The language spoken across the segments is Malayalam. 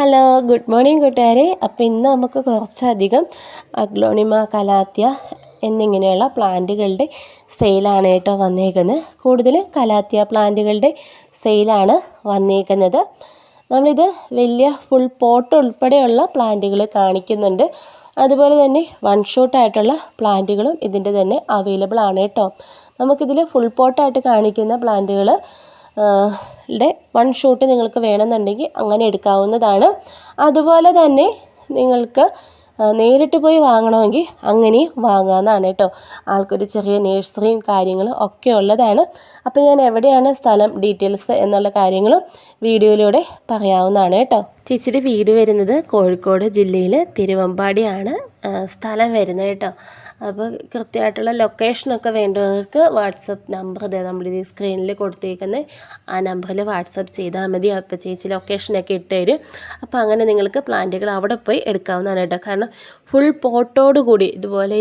ഹലോ ഗുഡ് മോർണിംഗ് കൂട്ടുകാരെ. അപ്പോൾ ഇന്ന് നമുക്ക് കുറച്ചധികം അഗ്ലോണിമ കലാത്യ എന്നിങ്ങനെയുള്ള പ്ലാന്റുകളുടെ സെയിലാണ് കേട്ടോ വന്നേക്കുന്നത്. കൂടുതൽ കലാത്യ പ്ലാന്റുകളുടെ സെയിലാണ് വന്നേക്കുന്നത്. നമ്മളിത് വലിയ ഫുൾ പോട്ട് ഉൾപ്പെടെയുള്ള പ്ലാന്റുകൾ കാണിക്കുന്നുണ്ട്. അതുപോലെ തന്നെ വൺ ഷോട്ടായിട്ടുള്ള പ്ലാന്റുകളും ഇതിന്റെ തന്നെ അവൈലബിൾ ആണ് കേട്ടോ. നമുക്കിതിൽ ഫുൾ പോട്ടായിട്ട് കാണിക്കുന്ന പ്ലാന്റുകൾ ടെ വൺ ഷോട്ട് നിങ്ങൾക്ക് വേണമെന്നുണ്ടെങ്കിൽ അങ്ങനെ എടുക്കാവുന്നതാണ്. അതുപോലെ തന്നെ നിങ്ങൾക്ക് നേരിട്ട് പോയി വാങ്ങണമെങ്കിൽ അങ്ങനെയും വാങ്ങാവുന്നതാണ് കേട്ടോ. ആൾക്കൊരു ചെറിയ നേഴ്സറിയും കാര്യങ്ങളും ഒക്കെ ഉള്ളതാണ്. അപ്പോൾ ഞാൻ എവിടെയാണ് സ്ഥലം ഡീറ്റെയിൽസ് എന്നുള്ള കാര്യങ്ങളും വീഡിയോയിലൂടെ പറയാവുന്നതാണ് കേട്ടോ. ചേച്ചിയുടെ വീട് വരുന്നത് കോഴിക്കോട് ജില്ലയിൽ തിരുവമ്പാടിയാണ്. സ്ഥലം വരുന്നത് കേട്ടോ. അപ്പോൾ കൃത്യമായിട്ടുള്ള ലൊക്കേഷനൊക്കെ വേണ്ടവർക്ക് വാട്സപ്പ് നമ്പർ ഇതേ നമ്മൾ നമ്മളിത് സ്ക്രീനിൽ കൊടുത്തേക്കുന്ന. ആ നമ്പറിൽ വാട്സപ്പ് ചെയ്താൽ മതി. അപ്പോൾ ചേച്ചി ലൊക്കേഷനൊക്കെ ഇട്ട് തരും അപ്പോൾ അങ്ങനെ നിങ്ങൾക്ക് പ്ലാന്റുകൾ അവിടെ പോയി എടുക്കാവുന്നതാണ് കേട്ടോ. കാരണം ഫുൾ പോട്ടോട് കൂടി ഇതുപോലെ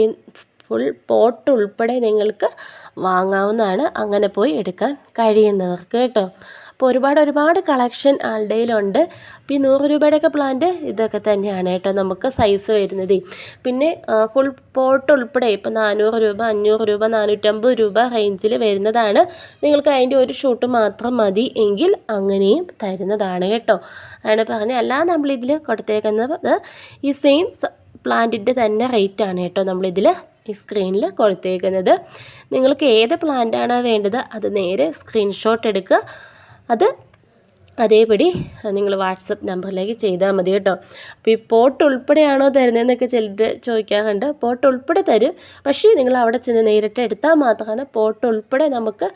ഫുൾ പോട്ട് ഉൾപ്പെടെ നിങ്ങൾക്ക് വാങ്ങാവുന്നതാണ് അങ്ങനെ പോയി എടുക്കാൻ കഴിയുന്നവർക്ക് കേട്ടോ. അപ്പോൾ ഒരുപാട് ഒരുപാട് കളക്ഷൻ ആളുടെയിലുണ്ട് അപ്പോൾ ഈ നൂറ് രൂപയുടെയൊക്കെ പ്ലാന്റ് ഇതൊക്കെ തന്നെയാണ് കേട്ടോ നമുക്ക് സൈസ് വരുന്നത്. പിന്നെ ഫുൾ പോട്ട് ഉൾപ്പെടെ ഇപ്പോൾ നാനൂറ് രൂപ അഞ്ഞൂറ് രൂപ നാനൂറ്റമ്പത് രൂപ റേഞ്ചിൽ വരുന്നതാണ്. നിങ്ങൾക്ക് അതിന്റെ ഒരു ഷൂട്ട് മാത്രം മതി എങ്കിൽ അങ്ങനെയും തരുന്നതാണ് കേട്ടോ. അതാണ് പറഞ്ഞത്. അല്ലാതെ നമ്മളിതിൽ കൊടുത്തേക്കുന്നത് ഈ സെയിം പ്ലാന്റിന്റെ തന്നെ റേറ്റാണ് കേട്ടോ നമ്മളിതിൽ ഈ സ്ക്രീനിൽ കൊടുത്തേക്കുന്നത്. നിങ്ങൾക്ക് ഏത് പ്ലാന്റാണ് വേണ്ടത് അത് നേരെ സ്ക്രീൻഷോട്ട് എടുക്കുക. അത് അതേപടി നിങ്ങൾ വാട്സപ്പ് നമ്പറിലേക്ക് ചെയ്താൽ മതി കേട്ടോ. അപ്പോൾ ഈ പോട്ട് ഉൾപ്പെടെയാണോ തരുന്നതെന്നൊക്കെ ചിലർ ചോദിക്കാറുണ്ട്. പോട്ട് ഉൾപ്പെടെ തരും. പക്ഷേ നിങ്ങൾ അവിടെ ചെന്ന് നേരിട്ട് എടുത്താൽ മാത്രമാണ് പോട്ട് ഉൾപ്പെടെ നമുക്ക്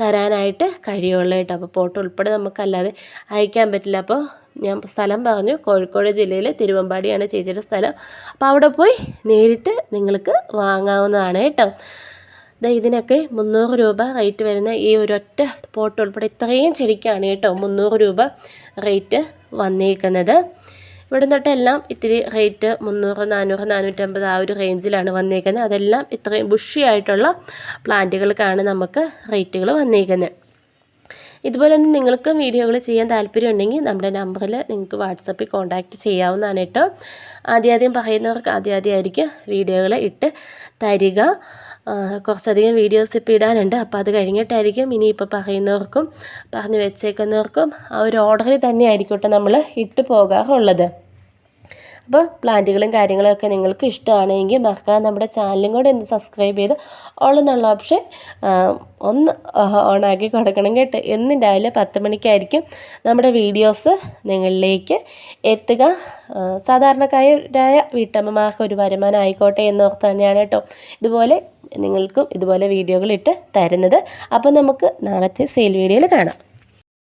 തരാനായിട്ട് കഴിയുള്ളൂ കേട്ടോ. അപ്പോൾ ഫോട്ടോ ഉൾപ്പെടെ നമുക്കല്ലാതെ അയക്കാൻ പറ്റില്ല. അപ്പോൾ ഞാൻ സ്ഥലം പറഞ്ഞു. കോഴിക്കോട് ജില്ലയിൽ തിരുവമ്പാടിയാണ് ചേച്ചിയുടെ സ്ഥലം. അപ്പോൾ അവിടെ പോയി നേരിട്ട് നിങ്ങൾക്ക് വാങ്ങാവുന്നതാണ് കേട്ടോ. ഇതിനൊക്കെ മുന്നൂറ് രൂപ റേറ്റ് വരുന്ന ഈ ഒരൊറ്റ പോട്ട് ഉൾപ്പെടെ ഇത്രയും ചെടിക്കാണ് കേട്ടോ മുന്നൂറ് രൂപ റേറ്റ് വന്നേക്കുന്നത്. ഇവിടെ തൊട്ടെല്ലാം ഇത്തിരി റേറ്റ് മുന്നൂറ് നാനൂറ് നാനൂറ്റമ്പത് ആ ഒരു റേഞ്ചിലാണ് വന്നേക്കുന്നത് അതെല്ലാം ഇത്രയും ബുഷി ആയിട്ടുള്ള പ്ലാന്റുകൾക്കാണ് നമുക്ക് റേറ്റുകൾ വന്നേക്കുന്നത് ഇതുപോലെ തന്നെ നിങ്ങൾക്കും വീഡിയോകൾ ചെയ്യാൻ താല്പര്യമുണ്ടെങ്കിൽ നമ്മുടെ നമ്പറിൽ നിങ്ങൾക്ക് വാട്സപ്പിൽ കോൺടാക്റ്റ് ചെയ്യാവുന്നതാണ് കേട്ടോ. ആദ്യം ആദ്യം പറയുന്നവർക്ക് ആദ്യം ആദ്യമായിരിക്കും വീഡിയോകൾ ഇട്ട് തരിക. കുറച്ചധികം വീഡിയോസ് ഇപ്പോൾ ഇടാനുണ്ട്. അപ്പോൾ അത് കഴിഞ്ഞിട്ടായിരിക്കും ഇനി ഇനിയിപ്പോൾ പറയുന്നവർക്കും പറഞ്ഞു വെച്ചേക്കുന്നവർക്കും ആ ഒരു ഓർഡറിൽ തന്നെ ആയിരിക്കട്ടെ നമ്മൾ ഇട്ട് പോകാറുള്ളത്. അപ്പോൾ പ്ലാന്റുകളും കാര്യങ്ങളൊക്കെ നിങ്ങൾക്ക് ഇഷ്ടമാണെങ്കിൽ മറക്കാതെ നമ്മുടെ ചാനലും കൂടെ ഒന്ന് സബ്സ്ക്രൈബ് ചെയ്ത് ഓളെന്നുള്ള ഓപ്ഷൻ ഒന്ന് ഓണാക്കി കൊടുക്കണം കേട്ടോ. എന്നും രാവിലെ പത്ത് മണിക്കായിരിക്കും നമ്മുടെ വീഡിയോസ് നിങ്ങളിലേക്ക് എത്തുക. സാധാരണക്കാരായ വീട്ടമ്മമാർക്ക് ഒരു വരുമാനം ആയിക്കോട്ടെ എന്നോർത്ത് തന്നെയാണ് കേട്ടോ ഇതുപോലെ നിങ്ങൾക്കും ഇതുപോലെ വീഡിയോകളിട്ട് തരുന്നത്. അപ്പോൾ നമുക്ക് നാളത്തെ സെയിൽ വീഡിയോയിൽ കാണാം.